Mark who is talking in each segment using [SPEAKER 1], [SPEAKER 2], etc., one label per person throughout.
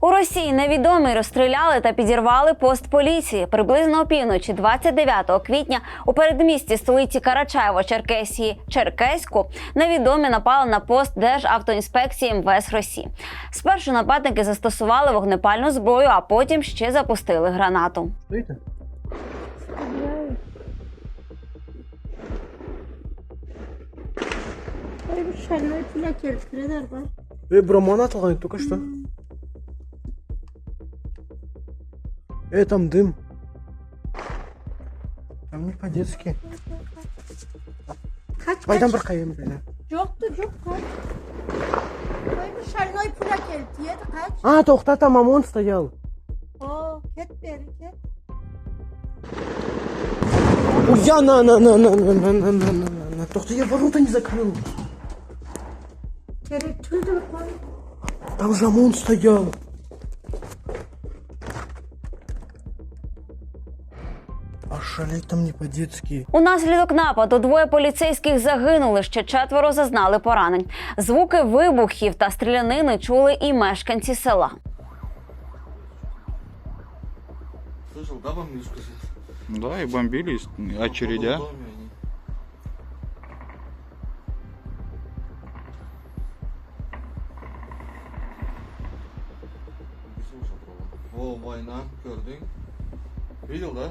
[SPEAKER 1] У Росії невідомі розстріляли та підірвали пост поліції приблизно опівночі 29 квітня у передмісті столиці Карачаєво Черкесії Черкеську. Невідомі напали на пост Державтоінспекції МВС Росії. Спершу нападники застосували вогнепальну зброю, а потім ще запустили гранату.
[SPEAKER 2] Что это?
[SPEAKER 3] Ой, bir
[SPEAKER 2] Эй, там дым. Там не по-детски.
[SPEAKER 3] Kaç
[SPEAKER 2] Baydan
[SPEAKER 3] kaç.
[SPEAKER 2] bir kayayım böyle.
[SPEAKER 3] Yoktu yok kaç. Ой, bir şenlik bile keltirirler kaç.
[SPEAKER 2] А, тоқта, там ОМОН стоял.
[SPEAKER 3] Oo, ket beri ket.
[SPEAKER 2] Ой, я на, на, на, на, на, на, на, на, на, на. Тоқта, я ворота не закрыл.
[SPEAKER 3] Kere tüldür koy.
[SPEAKER 2] Там же ОМОН стоял. А там не по-детски.
[SPEAKER 1] Унаслідок нападу двоє поліцейських загинули, ще четверо зазнали поранень. Звуки вибухів та стрілянини чули і мешканці села.
[SPEAKER 4] Слышал, да, бомбежку здесь?
[SPEAKER 5] Да, и очередя.
[SPEAKER 4] Bir слушал про- О, война, gördün. Видел, да?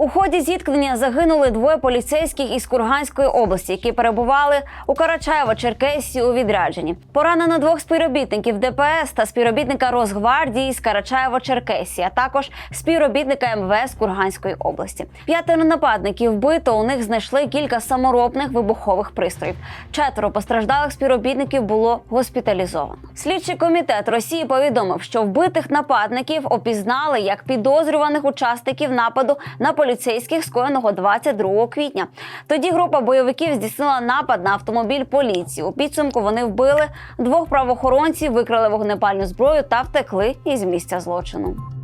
[SPEAKER 1] У ході зіткнення загинули двоє поліцейських із Курганської області, які перебували у Карачаєво-Черкесі у відрядженні. Поранено двох співробітників ДПС та співробітника Росгвардії з Карачаєво-Черкесі, а також співробітника МВС Курганської області. П'ятеро нападників вбито. У них знайшли кілька саморобних вибухових пристроїв. Четверо постраждалих співробітників було госпіталізовано. Слідчий комітет Росії повідомив, що вбитих нападників опізнали як підозрюваних учасників нападу на поліцейських, скоєного 22 квітня. Тоді група бойовиків здійснила напад на автомобіль поліції. У підсумку вони вбили двох правоохоронців, викрали вогнепальну зброю та втекли із місця злочину.